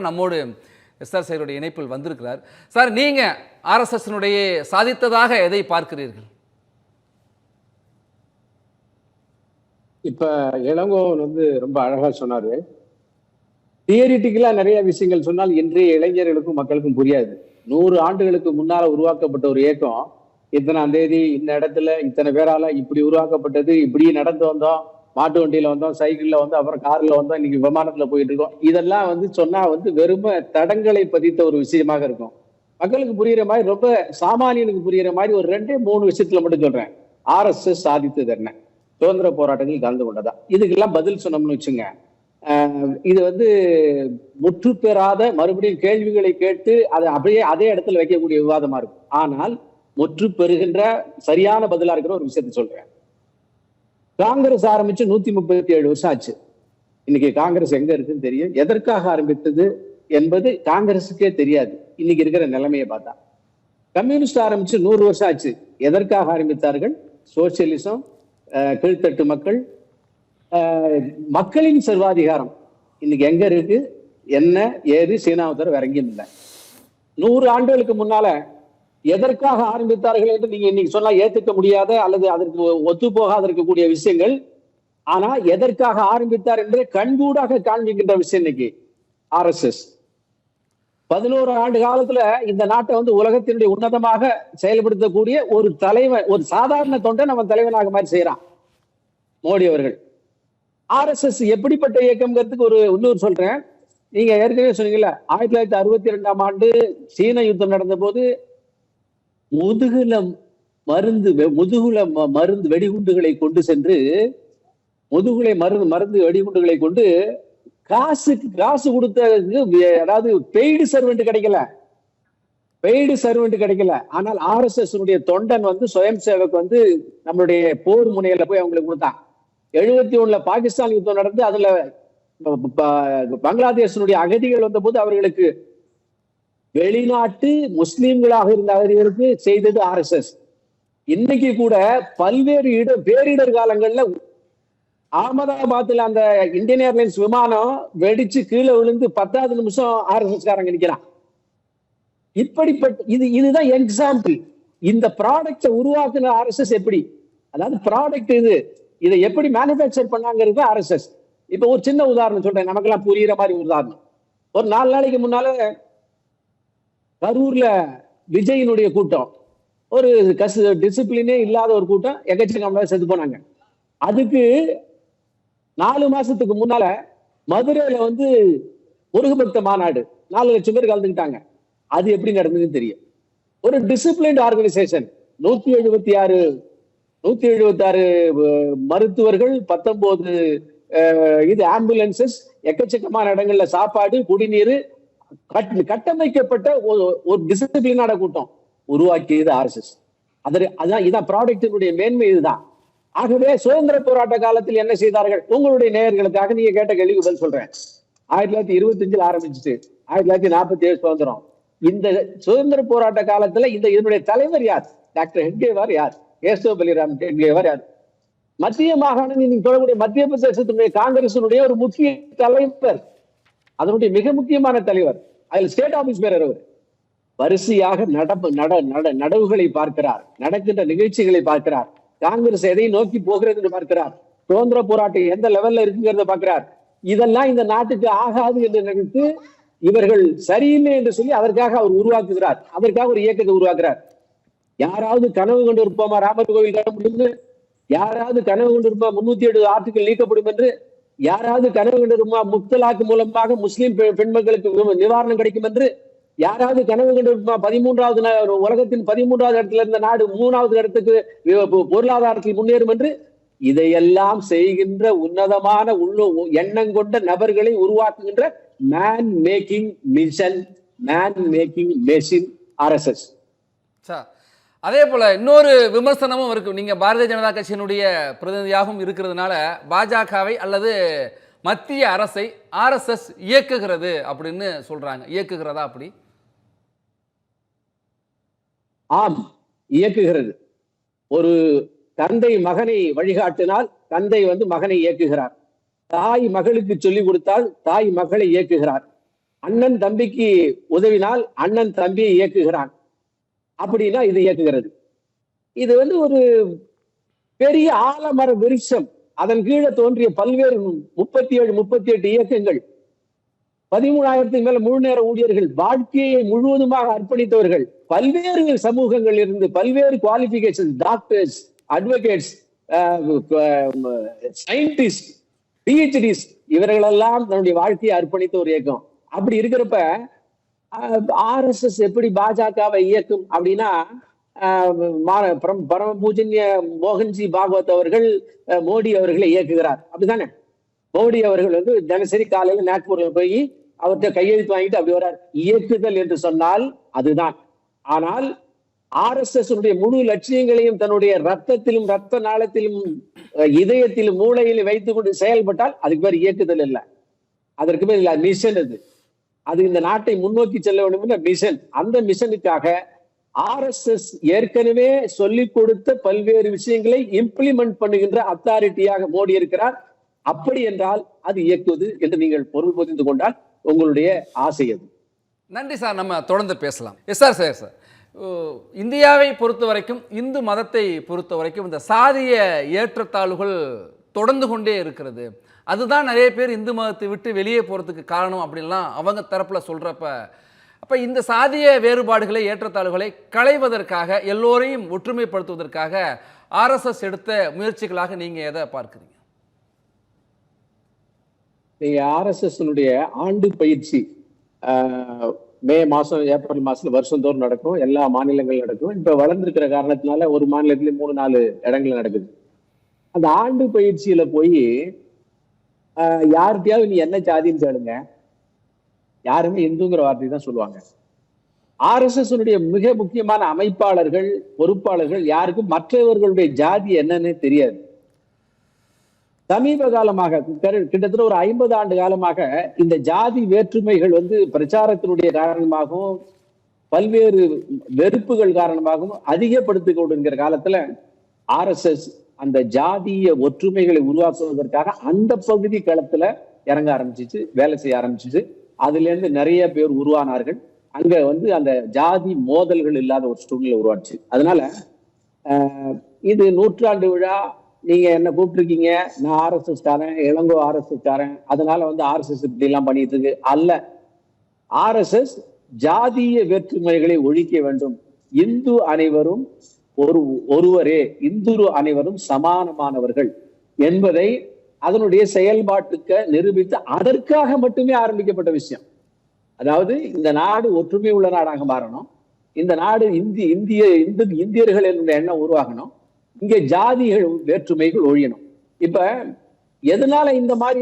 நம்மோடு எஸ்ஆர் சாருடைய இணைப்பில் வந்திருக்கிறார். சார் நீங்கள் ஆர்எஸ்எஸ்னுடைய சாதித்ததாக எதை பார்க்கிறீர்கள்? இப்ப இளங்கோவன் வந்து ரொம்ப அழகா சொன்னாரு. தியரிட்டிக்கலா நிறைய விஷயங்கள் சொன்னால் இன்றைய இளைஞர்களுக்கும் மக்களுக்கும் புரியாது. நூறு ஆண்டுகளுக்கு முன்னால உருவாக்கப்பட்ட ஒரு இயக்கம் இத்தனாம் தேதி இந்த இடத்துல இத்தனை பேரால இப்படி உருவாக்கப்பட்டது இப்படி நடந்து வந்தோம் மாட்டு வண்டியில வந்தோம் சைக்கிள்ல வந்தோம் அப்புறம் கார்ல வந்தோம் இன்னைக்கு விமானத்துல போயிட்டு இருக்கோம் இதெல்லாம் வந்து சொன்னா வந்து வெறும தடங்களை பதித்த ஒரு விஷயமாக இருக்கும். மக்களுக்கு புரியுற மாதிரி ரொம்ப சாமானியனுக்கு புரியுற மாதிரி ஒரு ரெண்டே மூணு விஷயத்துல மட்டும் சொல்றேன். ஆர்எஸ்எஸ் சாதித்தது என்ன சுதந்திர போராட்டத்தில் கலந்து கொண்டதா. இதுக்கெல்லாம் பதில் சொன்னோம்னு வச்சுங்க. இது வந்து முற்று பெறாத மறுபடியும் கேள்விகளை கேட்டு அதை அப்படியே அதே இடத்துல வைக்கக்கூடிய விவாதமா இருக்கும். ஆனால் முற்று பெறுகின்ற சரியான பதிலா இருக்கிற ஒரு விஷயத்த சொல்றேன். காங்கிரஸ் ஆரம்பிச்சு நூத்தி முப்பத்தி ஏழு வருஷம் ஆச்சு. இன்னைக்கு காங்கிரஸ் எங்க இருக்குன்னு தெரியும். எதற்காக ஆரம்பித்தது என்பது காங்கிரஸுக்கே தெரியாது. இன்னைக்கு இருக்கிற நிலைமையை பார்த்தா. கம்யூனிஸ்ட் ஆரம்பிச்சு நூறு வருஷம் ஆச்சு. எதற்காக ஆரம்பித்தார்கள்? சோசியலிசம் அஹ், கீழ்த்தட்டு மக்கள் மக்களின் சர்வாதிகாரம். இன்னைக்கு எங்க இருக்கு? என்ன ஏது சீனாவை தவிர வேற எங்கேயும் இல்லை. நூறு ஆண்டுகளுக்கு முன்னால எதற்காக ஆரம்பித்தார்கள் என்று நீங்க இன்னைக்கு சொன்னா ஏத்துக்க முடியாத அல்லது அதற்கு ஒத்து போகாத இருக்கக்கூடிய விஷயங்கள். ஆனா எதற்காக ஆரம்பித்தார் என்று கண்கூடாக காண்பிக்கின்ற விஷயம் இன்னைக்கு ஆர்எஸ்எஸ் பதினோரு ஆண்டு காலத்துல இந்த நாட்டை வந்து உலகத்தினுடைய உன்னதமாக செயல்படுத்தக்கூடிய ஒரு தலைவன் ஒரு சாதாரண தொண்டை நம்ம தலைவனாக மாதிரி செய்யறான் மோடி அவர்கள். ஆர்எஸ்எஸ் எப்படிப்பட்ட இயக்கம்ங்கிறதுக்கு ஒரு இன்னொரு சொல்றேன். நீங்க ஏற்கனவே சொன்னீங்கல்ல ஆயிரத்தி தொள்ளாயிரத்தி அறுபத்தி ரெண்டாம் ஆண்டு சீன யுத்தம் நடந்த போது முதுகுல மருந்து வெ- முதுகுல மருந்து வெடிகுண்டுகளை கொண்டு சென்று முதுகுலை மருந்து மருந்து வெடிகுண்டுகளை கொண்டு காசுக்கு காசு கொடுத்ததுக்கு அதாவது பெய்டு சர்வெண்ட் கிடைக்கல. பெய்டு சர்வெண்ட் கிடைக்கல. ஆனால் ஆர்எஸ்எஸ் தொண்டன் வந்து சுயம் சேவக் வந்து நம்மளுடைய போர் முனையில போய் அவங்களுக்கு கொடுத்தான். எழுபத்தி ஒண்ணுல பாகிஸ்தான் யுத்தம் நடந்து அதுல பங்களாதேஷனுடைய அகதிகள் வந்தபோது அவர்களுக்கு வெளிநாட்டு முஸ்லீம்களாக இருந்த அகதிகளுக்கு செய்தது ஆர்எஸ்எஸ் இன்னைக்கு கூட பல்வேறு இட பேரிடர் காலங்கள்ல அகமதாபாத்ல அந்த இந்தியன் ஏர்லைன்ஸ் விமானம் வெடிச்சு கீழே விழுந்து பத்தாவது நிமிஷம் ஆர்எஸ்எஸ் காரங்க நிக்கிறான் இப்படிப்பட்ட இது இதுதான் எக்ஸாம்பிள் இந்த ப்ராடக்டை உருவாக்குன ஆர்எஸ்எஸ் எப்படி? அதாவது ப்ராடக்ட் இது இதை எப்படி மேனுஃபேக்சர் பண்ணாங்கிறது ஆர்எஸ்எஸ் இப்ப ஒரு சின்ன உதாரணம் சொல்றேன். நமக்கெல்லாம் புரியுற மாதிரி உதாரணம். ஒரு நாலு நாளைக்கு முன்னால கரூர்ல விஜயினுடைய கூட்டம். ஒரு கசு டிசிப்ளினே இல்லாத ஒரு கூட்டம் எக்கச்சக்கமாக செத்து போனாங்க. அதுக்கு நாலு மாசத்துக்கு முன்னால மதுரையில வந்து முருகபக்த மாநாடு நாலு லட்சம் பேர் கலந்துக்கிட்டாங்க. அது எப்படி நடந்ததுன்னு தெரியும். ஒரு டிசிப்ளின்ட் ஆர்கனைசேஷன் நூத்தி எழுபத்தி ஆறு நூத்தி எழுபத்தி ஆறு மருத்துவர்கள் பத்தொன்பது இது ஆம்புலன்சஸ் எக்கச்சக்கமான இடங்கள்ல சாப்பாடு குடிநீர் கட்டமைக்கப்பட்ட ஒரு- ஒரு டிசிப்ளினான கூட்டம் உருவாக்கியது ஆர்எஸ்எஸ் அது அதான் இதான் ப்ராடக்டினுடைய மேன்மை இதுதான். ஆகவே சுதந்திர போராட்ட காலத்தில் என்ன செய்தார்கள்? உங்களுடைய நேயர்களுக்காக நீங்க கேட்ட கேள்விக்கு பதில் சொல்றேன். ஆயிரத்தி தொள்ளாயிரத்தி இருபத்தஞ்சில் ஆரம்பிச்சுட்டு ஆயிரத்தி தொள்ளாயிரத்தி நாற்பத்தி ஏழு சுதந்திரம். இந்த சுதந்திர போராட்ட காலத்துல இந்த இதனுடைய தலைவர் யார்? டாக்டர் ஹெட்கேவார் யார்? கேசவ பலிராம் ஹெட்கேவார் யார்? மத்திய மாகாணம் நீங்க சொல்லக்கூடிய மத்திய பிரதேசத்தினுடைய காங்கிரசினுடைய ஒரு முக்கிய தலைவர். அதனுடைய மிக முக்கியமான தலைவர் அதில் ஸ்டேட் ஆபீஸ் பேரர் அவர் வரிசையாக நடப்பு நட நட நடவுகளை பார்க்கிறார் நடக்கின்ற நிகழ்ச்சிகளை பார்க்கிறார். காங்கிரஸ் எதை நோக்கி போகிறது என்று பார்க்கிறார். சுதந்திர போராட்டம் எந்த லெவல்ல இருக்குங்கிறத பார்க்கிறார். இதெல்லாம் இந்த நாட்டுக்கு ஆகாது என்று நினைத்து இவர்கள் சரியில்லை என்று சொல்லி அதற்காக அவர் உருவாக்குகிறார். அதற்காக ஒரு இயக்கத்தை உருவாக்குறார். யாராவது கனவு கொண்டு இருப்போமா? ராமர் கோவில் கட்ட முடியும் யாராவது கனவு கொண்டு இருப்பா முன்னூத்தி ஏழு ஆர்டிகள் நீக்கப்படும் என்று யாராவது கனவு கொண்டு இருப்பா முத்தலாக்கு மூலமாக முஸ்லிம் பெண்மக்களுக்கு பெண் நிவாரணம் கிடைக்கும் என்று யாராவது கனவு கண்டிருப்பா பதிமூன்றாவது உலகத்தின் பதிமூன்றாவது இடத்துல இருந்த நாடு மூணாவது இடத்துக்கு பொருளாதாரத்தில் முன்னேறும் என்று இதையெல்லாம் செய்கின்ற உன்னதமான உள்ள எண்ணம் கொண்ட நபர்களை உருவாக்குகின்ற man making mission man making machine RSS sir அதே போல் இன்னொரு விமர்சனமும் இருக்குது நீங்கள் பாரதிய ஜனதா கட்சியினுடைய பிரதிநிதியாகவும் இருக்கிறதுனால பாஜகவை அல்லது மத்திய அரசை ஆர்எஸ்எஸ் இயக்குகிறது அப்படின்னு சொல்கிறாங்க இயக்குகிறதா அப்படி? ஆம் இயக்குகிறது. ஒரு தந்தை மகனை வழிகாட்டினால் தந்தை வந்து மகனை இயக்குகிறார். தாய் மகளுக்கு சொல்லிக் கொடுத்தால் தாய் மகளை இயக்குகிறார். அண்ணன் தம்பிக்கு உதவினால் அண்ணன் தம்பியை இயக்குகிறான். அப்படின்னா இது இயக்குகிறது. இது வந்து ஒரு பெரிய ஆலமர விருட்சம். அதன் கீழே தோன்றிய பல்வேறு முப்பத்தி ஏழு முப்பத்தி எட்டு இயக்கங்கள். பதிமூணாயிரத்துக்கு மேல முழு நேர ஊழியர்கள் வாழ்க்கையை முழுவதுமாக அர்ப்பணித்தவர்கள் பல்வேறு சமூகங்கள் இருந்து பல்வேறு qualification doctors advocates scientist PhDs இவர்களெல்லாம் தன்னுடைய வாழ்க்கையை அர்ப்பணித்த ஒரு இயக்கம். அப்படி இருக்கிறப்ப ஆர்எஸ்எஸ் எப்படி பாஜகவை இயக்கும் அப்படின்னா மா- பரம பூஜன்ய மோகன்ஜி பாகவத் அவர்கள் மோடி அவர்களை இயக்குகிறார். அப்படிதானே? மோடி அவர்கள் வந்து தினசரி காலையில நாக்பூர்ல போய் அவர்கிட்ட கையெழுத்து வாங்கிட்டு அப்படி வர்றார். இயக்குதல் என்று சொன்னால் அதுதான். ஆனால் ஆர்எஸ்எஸ் முழு லட்சியங்களையும் தன்னுடைய ரத்தத்திலும் ரத்த நாளத்திலும் இதயத்திலும் மூளையிலும் வைத்துக் கொண்டு செயல்பட்டால் அதுக்கு பேர் இயக்குதல் இல்லை அதற்கு பேர் மிஷன் அது. அது இந்த நாட்டை முன்னோக்கி செல்ல வேண்டும் என்ற மிஷன் அந்த மிஷனுக்காக ஆர்எஸ்எஸ் ஏற்கனவே சொல்லிக் கொடுத்த பல்வேறு விஷயங்களை இம்ப்ளிமெண்ட் பண்ணுகின்ற அத்தாரிட்டியாக மோடி இருக்கிறார். அப்படி என்றால் அது இயக்குவது என்று நீங்கள் பொருள் புரிந்து கொண்டால் உங்களுடைய ஆசை அது நன்றி சார். நம்ம தொடர்ந்து பேசலாம். Yes sir sir sir. ஓ, இந்தியாவை பொறுத்த வரைக்கும் இந்து மதத்தை பொறுத்த வரைக்கும் இந்த சாதிய ஏற்றத்தாழ்வுகள் தொடர்ந்து கொண்டே இருக்கிறது. அதுதான் நிறைய பேர் இந்து மதத்தை விட்டு வெளியே போகிறதுக்கு காரணம் அப்படின்லாம் அவங்க தரப்பில் சொல்கிறப்ப அப்போ இந்த சாதிய வேறுபாடுகளை ஏற்றத்தாழ்வுகளை களைவதற்காக எல்லோரையும் ஒற்றுமைப்படுத்துவதற்காக ஆர்எஸ்எஸ் எடுத்த முயற்சிகளாக நீங்கள் எதை பார்க்குறீங்க? நீங்க ஆர்எஸ்எஸ்னுடைய ஆண்டு பயிற்சி ஆஹ், மே மாசம் ஏப்ரல் மாசத்துல வருஷந்தோறும் நடக்கும். எல்லா மாநிலங்களும் நடக்கும். இப்ப வளர்ந்திருக்கிற காரணத்தினால ஒரு மாநிலத்திலேயே மூணு நாலு இடங்கள் நடக்குது. அந்த ஆண்டு பயிற்சியில போய் யார்கிட்டயாவது நீ என்ன ஜாதின்னு கேளுங்க. யாருமே இந்துங்கிற வார்த்தை தான் சொல்லுவாங்க. ஆர்எஸ்எஸ் மிக முக்கியமான அமைப்பாளர்கள் பொறுப்பாளர்கள் யாருக்கும் மற்றவர்களுடைய ஜாதி என்னன்னு தெரியாது. சமீப காலமாக கிட்டத்தட்ட ஒரு ஐம்பது ஆண்டு காலமாக இந்த ஜாதி வேற்றுமைகள் வந்து பிரச்சாரத்தினுடைய காரணமாகவும் பல்வேறு வெறுப்புகள் காரணமாகவும் அதிகப்படுத்திக் கொண்டிருக்கிற காலத்துல ஆர்எஸ்எஸ் அந்த ஜாதிய ஒற்றுமைகளை உருவாக்குவதற்காக அந்த பகுதி களத்துல இறங்க ஆரம்பிச்சிச்சு வேலை செய்ய ஆரம்பிச்சிச்சு. அதுல இருந்து நிறைய பேர் உருவானார்கள். அங்க வந்து அந்த ஜாதி மோதல்கள் இல்லாத ஒரு சூழ்நிலை உருவாச்சு. அதனால இது நூற்றாண்டு விழா நீங்க என்ன கூப்பிட்டுருக்கீங்க? நான் ஆர்எஸ்எஸ் காரன் இளங்கோ ஆர்எஸ்எஸ் காரன். அதனால வந்து ஆர்எஸ்எஸ் இப்படி எல்லாம் பண்ணிட்டு இருக்கு. அல்ல ஆர்எஸ்எஸ் ஜாதிய வேற்றுமைகளை ஒழிக்க வேண்டும். இந்து அனைவரும் ஒரு ஒருவரே இந்துரு அனைவரும் சமானமானவர்கள் என்பதை அதனுடைய செயல்பாட்டுக்கு நிரூபித்து அதற்காக மட்டுமே ஆரம்பிக்கப்பட்ட விஷயம். அதாவது இந்த நாடு ஒற்றுமை உள்ள நாடாக மாறணும். இந்த நாடு இந்தி இந்திய இந்து இந்தியர்கள் என்ற எண்ணம் உருவாகணும். இங்கே ஜாதிகள் வேற்றுமைகள் ஒழியணும். இப்ப எதனால இந்த மாதிரி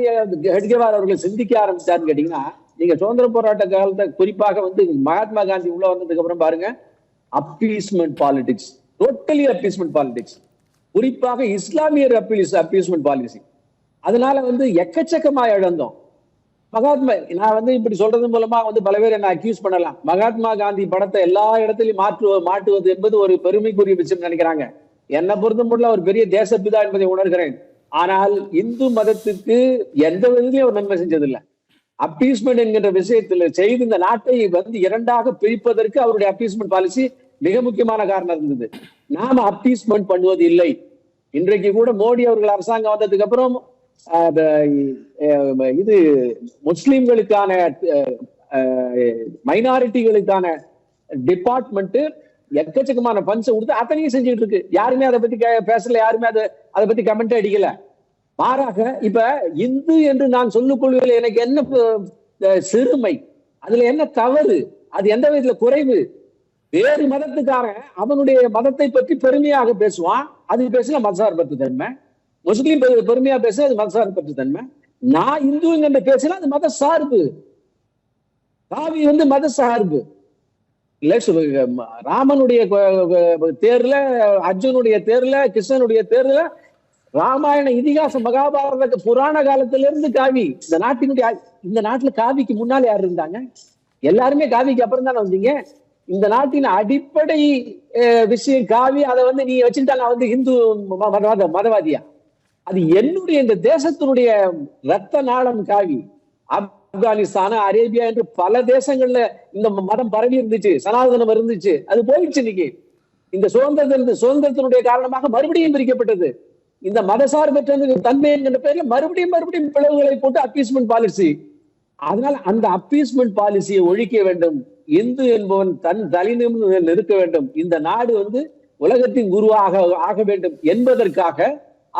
ஹெட்கேவார் அவர்கள் சிந்திக்க ஆரம்பிச்சாருன்னு கேட்டீங்கன்னா நீங்க சுதந்திர போராட்ட காலத்தை குறிப்பாக வந்து மகாத்மா காந்தி உள்ள வந்ததுக்கு அப்புறம் பாருங்க appeasement politics totally appeasement politics குறிப்பாக இஸ்லாமியர் அப்பீஸ் அப்பீஸ்மெண்ட் பாலிசி அதனால வந்து எக்கச்சக்கமா இழந்தோம். மகாத்மா நான் வந்து இப்படி சொல்றது மூலமா வந்து பல பேர் என்ன அக்யூஸ் பண்ணலாம். மகாத்மா காந்தி படத்தை எல்லா இடத்துலயும் மாற்று மாட்டுவது என்பது ஒரு பெருமைக்குரிய விஷயம் நினைக்கிறாங்க. என்னை பொறுத்த முடியல ஒரு பெரிய தேசப்பிதா என்பதை உணர்கிறேன். ஆனால் இந்து மதத்துக்கு எந்த விதத்திலையும் ஒரு நன்மை செஞ்சதில்லை. அப்பீஸ்மெண்ட் என்கின்ற விஷயத்துல செய்து இந்த நாட்டை வந்து இரண்டாக பிரிப்பதற்கு அவருடைய அப்பீஸ்மெண்ட் பாலிசி மிக முக்கியமான காரணம் இருந்தது. நாம அப்பீஸ்மெண்ட் பண்ணுவது இல்லை. இன்றைக்கு கூட மோடி அவர்கள் அரசாங்கம் வந்ததுக்கு அப்புறம் இது முஸ்லிம்களுக்கான மைனாரிட்டிகளுக்கான டிபார்ட்மெண்ட் எக்கச்சக்கமான பண்ஸ் கொடுத்து அத்தனையும் செஞ்சுட்டு இருக்கு. யாருமே அதை பத்தி கே- பேசல யாருமே அதை அதை பத்தி கமெண்ட் அடிக்கல. மாறாக இப்ப இந்து என்று நான் சொல்லிக் கொள்வதில் எனக்கு என்ன சிறுமை? அதுல என்ன தவறு? அது எந்த விதத்துல குறைவு? வேறு மதத்துக்காரன் அவனுடைய மதத்தை பற்றி பெருமையாக பேசுவான். அது பேசல மதசார்பற்ற தன்மை. முஸ்லீம் பெரு- பெருமையா பேச அது மதசார்பற்ற தன்மை. நான் இந்துங்கிற பேசினா அது மத சார்பு. காவி வந்து மத சார்பு. இல்ல ராமனுடைய தேர்ல அர்ஜுனுடைய தேர்ல கிருஷ்ணனுடைய தேர்ல ராமாயண இதிகாச மகாபாரத புராண காலத்துல இருந்து காவி இந்த நாட்டினுடைய இந்த நாட்டுல காவிக்கு முன்னால் யார் இருந்தாங்க? எல்லாருமே காவிக்கு அப்புறம் தானே வந்தீங்க? இந்த நாட்டின் அடிப்படை விஷயம் காவி அதை வந்து நீ வச்சுட்டா நான் வந்து இந்து மதவாத மதவாதியா? அது என்னுடைய இந்த தேசத்தினுடைய ரத்த நாளம் காவி. ஆப்கானிஸ்தான் அரேபியா என்று பல தேசங்கள்ல இந்த மதம் பரவி இருந்துச்சு சனாதனம் இருந்துச்சு அது போயிடுச்சு இன்னைக்கு. இந்த சுதந்திரத்தின் சுதந்திரத்தினுடைய காரணமாக மறுபடியும் பிரிக்கப்பட்டது. இந்த மதசார்பற்ற தன்மை என்கிற பேர்ல மறுபடியும் மறுபடியும் பிளவுகளை போட்டு அப்பீஸ்மெண்ட் பாலிசி அதனால அந்த அப்பீஸ்மெண்ட் பாலிசியை ஒழிக்க வேண்டும். இந்து என்பவன் தன் தலினம் நிற்க வேண்டும். இந்த நாடு வந்து உலகத்தின் குருவாக ஆக வேண்டும் என்பதற்காக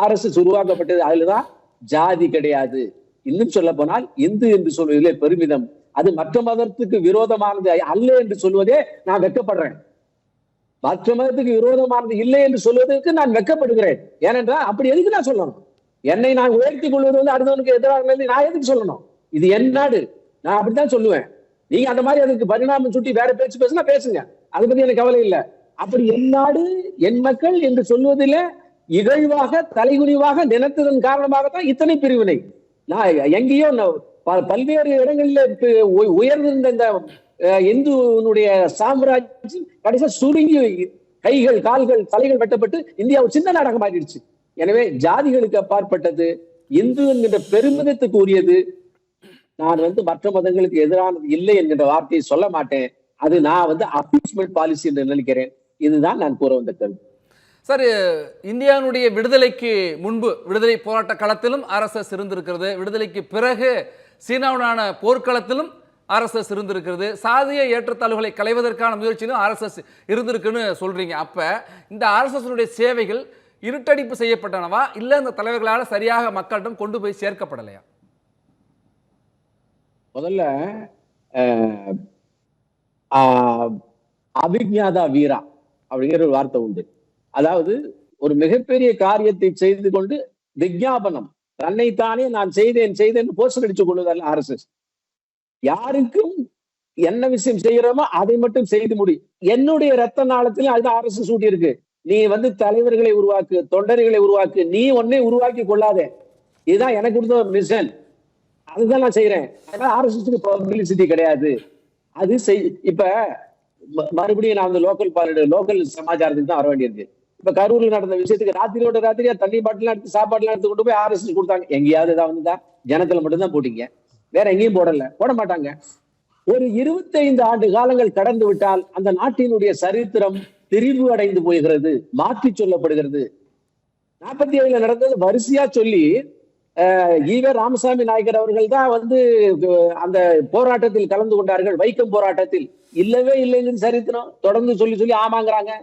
அரசு உருவாக்கப்பட்டது. அதுலதான் ஜாதி கிடையாது. இன்னும் சொல்ல போனால் இந்து என்று சொல்வதிலே பெருமிதம். அது மற்ற மதத்துக்கு விரோதமானது அல்ல என்று சொல்வதே நான் வெட்கப்படுறேன் மற்ற மதத்துக்கு விரோதமானது இல்லை என்று சொல்வதற்கு நான் வெட்கப்படுகிறேன் ஏனென்றால் அப்படி எதுக்கு நான் சொல்லணும்? என்னை நான் உயர்த்தி கொள்வது வந்து அடுத்தவனுக்கு எதிராக நான் எதுக்கு சொல்லணும்? இது என் நாடு. நான் அப்படித்தான் சொல்லுவேன். நீங்க அந்த மாதிரி அதுக்கு பரிணாமம் சுட்டி வேற பேச்சு பேசுனா பேசுங்க. அதை பத்தி எனக்கு கவலை இல்லை. அப்படி என் நாடு என் மக்கள் என்று சொல்வதில இகழ்வாக தலைகுனிவாக நினைத்ததன் காரணமாகத்தான் இத்தனை பிரிவினை. நான் எங்கேயோ பல்வேறு இடங்களில் உ- உயர்ந்திருந்த இந்த அஹ், இந்துனுடைய சாம்ராஜ்யம் கடைசியா சுருங்கி கைகள் கால்கள் தலைகள் வெட்டப்பட்டு இந்தியா ஒரு சின்ன நாடகம் மாறிடுச்சு. எனவே ஜாதிகளுக்கு அப்பாற்பட்டது இந்து என்கின்ற பெருமிதத்துக்கு உரியது நான் வந்து மற்ற மதங்களுக்கு எதிரானது இல்லை என்கின்ற வார்த்தையை சொல்ல மாட்டேன். அது நான் வந்து அப்பீஸ்மெண்ட் பாலிசி என்று நினைக்கிறேன். இதுதான் நான் கூற வந்த கருத்து சார் இந்தியாவினுடைய விடுதலைக்கு முன்பு விடுதலை போராட்ட களத்திலும் ஆர்எஸ்எஸ் இருந்திருக்கிறது. விடுதலைக்கு பிறகு சீனாவுடனான போர்க்களத்திலும் ஆர்எஸ்எஸ் இருந்திருக்கிறது. சாதிய ஏற்றத்தாழ்வுகளை களைவதற்கான முயற்சியிலும் ஆர்எஸ்எஸ் இருந்திருக்குன்னு சொல்கிறீங்க அப்போ இந்த ஆர்எஸ்எஸ்னுடைய சேவைகள் இருட்டடிப்பு செய்யப்பட்டனவா? இல்லை இந்த தலைவர்களால் சரியாக மக்களிடம் கொண்டு போய் சேர்க்கப்படலையா? முதல்ல அபிஜாதா ஆஹ், வீரா அப்படிங்கிற ஒரு வார்த்தை உண்டு. அதாவது ஒரு மிகப்பெரிய காரியத்தை செய்து கொண்டு விஞ்ஞாபனம் தன்னைத்தானே நான் செய்தேன் செய்தேன் போஸ்டர் அடிச்சு கொள்வதல்ல ஆர்எஸ்எஸ். யாருக்கும் என்ன விஷயம் செய்யறோமோ அதை மட்டும் செய்து முடி. என்னுடைய ரத்த நாளத்திலும் அது எஸ் ஊட்டி இருக்கு நீ வந்து தலைவர்களை உருவாக்கு தொண்டர்களை உருவாக்கு நீ ஒன்னே உருவாக்கி கொள்ளாதே. இதுதான் எனக்கு கொடுத்த ஒரு மிஷன் அதுதான் நான் செய்யறேன் ஆனா ஆர்எஸ்எஸ்க்கு பப்ளிசிட்டி கிடையாது. அது செய் இப்ப ம- மறுபடியும் நான் வந்து லோக்கல் பாலிட லோக்கல் சமாச்சாரத்துக்கு தான் வர வேண்டியது இப்ப கரூர்ல நடந்த விஷயத்துக்கு ராத்திரியோட ராத்திரியா தண்ணி பாட்டிலாம் எடுத்து சாப்பாடுலாம் எடுத்து கொண்டு போய் ஆர்எஸ்எஸ் கொடுத்தாங்க. எங்கேயாவது ஏதாவது வந்துதா ஜனத்துல மட்டும்தான் போட்டீங்க. வேற எங்கேயும் போடல. போட மாட்டாங்க. ஒரு இருபத்தைந்து ஆண்டு காலங்கள் கடந்து விட்டால் அந்த நாட்டினுடைய சரித்திரம் திரிவு அடைந்து போகிறது மாற்றி சொல்லப்படுகிறது. நாற்பத்தி ஏழுல நடந்தது வரிசையா சொல்லி ஈவே ராமசாமி நாயக்கர் அவர்கள் தான் வந்து அந்த போராட்டத்தில் கலந்து கொண்டார்கள். வைக்கம் போராட்டத்தில். இல்லவே இல்லைன்னு சரித்திரம். தொடர்ந்து சொல்லி சொல்லி ஆமாங்கிறாங்க.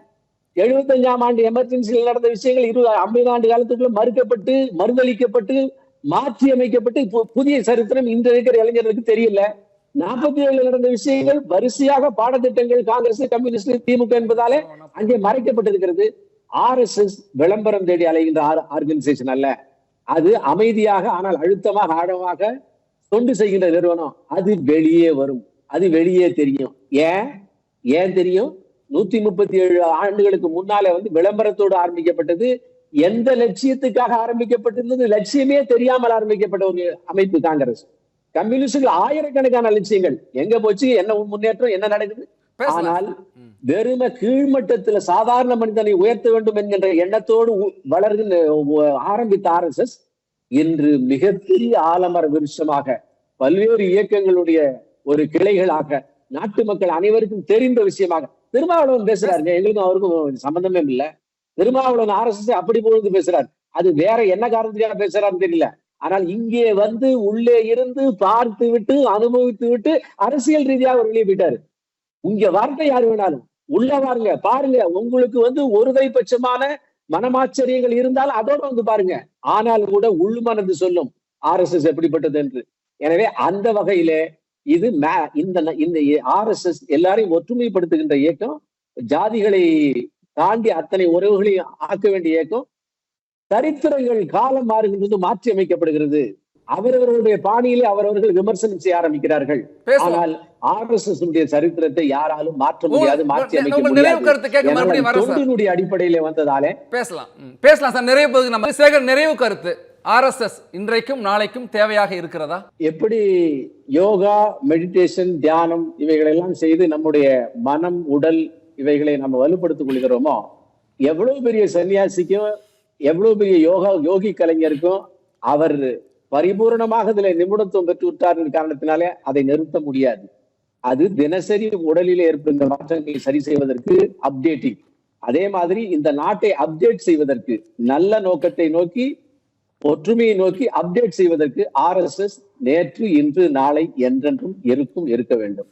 எழுபத்தஞ்சாம் ஆண்டு எமர்ஜென்சியில் நடந்த விஷயங்கள் இருபது ஐம்பது ஆண்டு காலத்துக்குள்ள மறுக்கப்பட்டு மறுதளிக்கப்பட்டு மாற்றி அமைக்கப்பட்டு இப்போ புதிய சரித்திரம் இன்று இருக்கிற இளைஞர்களுக்கு தெரியல. நாற்பத்தி ஏழுல நடந்த விஷயங்கள் வரிசையாக பாடத்திட்டங்கள் காங்கிரஸ் கம்யூனிஸ்ட் திமுக என்பதாலே அங்கே மறைக்கப்பட்டிருக்கிறது. ஆர்எஸ்எஸ் விளம்பரம் தேடி அலைகின்ற ஆர்கனைசேஷன் அல்ல. அது அமைதியாக ஆனால் அழுத்தமாக ஆழமாக தொண்டு செய்கின்ற நிறுவனம் அது வெளியே வரும். அது வெளியே தெரியும். ஏன்? ஏன் தெரியும்? நூத்தி முப்பத்தி ஏழு ஆண்டுகளுக்கு முன்னாலே வந்து விளம்பரத்தோடு ஆரம்பிக்கப்பட்டது. எந்த லட்சியத்துக்காக ஆரம்பிக்கப்பட்டிருந்தது? லட்சியமே தெரியாமல் ஆரம்பிக்கப்பட்ட ஒரு அமைப்பு காங்கிரஸ். கம்யூனிஸ்டுகள் ஆயிரக்கணக்கான லட்சியங்கள். எங்க போச்சு? என்ன முன்னேற்றம்? என்ன நடக்குது? ஆனால். வெறும கீழ்மட்டத்துல சாதாரண மனிதனை உயர்த்த வேண்டும் என்கின்ற எண்ணத்தோடு உ- வளர்கின்ற உ- ஆரம்பித்த ஆர்எஸ்எஸ் இன்று மிகப்பெரிய ஆலமர விருட்சமாக பல்வேறு இயக்கங்களுடைய ஒரு கிளைகளாக நாட்டு மக்கள் அனைவருக்கும் தெரிந்த விஷயமாக திருமாவளவன் பேசுறாருங்க எங்களுக்கும் அவருக்கும் சம்பந்தமே இல்ல. திருமாவளவன் ஆர்எஸ்எஸ் அப்படி பொழுது பேசுறாரு. அது வேற என்ன காரணத்துக்காக பேசுறாருன்னு தெரியல. ஆனால் இங்கே வந்து உள்ளே இருந்து பார்த்து விட்டு அனுபவித்து விட்டு அரசியல் ரீதியாக அவர் வெளியே போயிட்டாரு. இங்க வார்த்தை யாரு வேணாலும் உள்ள வாருங்க பாருங்க. உங்களுக்கு வந்து ஒருதை பட்சமான மனமாச்சரியங்கள் இருந்தாலும் அதோட வந்து பாருங்க. ஆனால் கூட உள்மனது சொல்லும் ஆர்எஸ்எஸ் எப்படிப்பட்டது என்று. எனவே அந்த வகையிலே இது மே- இந்த ந- இந்த ஆர்எஸ்எஸ் எல்லாரையும் ஒற்றுமைப்படுத்துகின்ற இயக்கம் ஜாதிகளை தாண்டி அத்தனை உறவுகளையும் ஆக்க வேண்டிய இயக்கம் சரித்திரங்கள் காலம் மாறுகின்றது மாற்றி அமைக்கப்படுகிறது. அவரவர்களுடைய பாணியிலே அவரவர்கள் விமர்சனம் செய்ய ஆரம்பிக்கிறார்கள். ஆனால் ஆர்எஸ்எஸ் உடைய சரித்திரத்தை யாராலும் மாற்ற முடியாது மாற்றி அமைக்க முடியாது. தொண்டினுடைய அடிப்படையில வந்ததாலே பேசலாம். பேசலாம் சார். நிறைவு பகுதி நம்ம சேகர் நிறைவு கருத்து. ஆர்எஸ்எஸ் இன்றைக்கும் நாளைக்கும் தேவையாக இருக்கிறதா? எப்படி யோகா மெடிடேஷன் தியானம் இவைகளெல்லாம் செய்து நம்முடைய மனம் உடல் இவைகளை நம்ம வலுப்படுத்திக் கொள்கிறோமோ எவ்வளவு பெரிய சன்னியாசிக்கும் எவ்வளவு பெரிய யோகா யோகி கலைஞருக்கும் அவர் பரிபூரணமாக இதுல நிபுணத்துவம் பெற்று விட்டார் காரணத்தினாலே அதை நிறுத்த முடியாது. அது தினசரி உடலில் ஏற்படுகின்ற மாற்றங்களை சரி செய்வதற்கு அப்டேட்டிங் அதே மாதிரி இந்த நாட்டை அப்டேட் செய்வதற்கு நல்ல நோக்கத்தை நோக்கி ஒற்றுமையை நோக்கி அப்டேட் செய்வதற்கு ஆர்எஸ்எஸ் நேற்று இன்று நாளை என்றென்றும் இருக்கும் இருக்க வேண்டும்.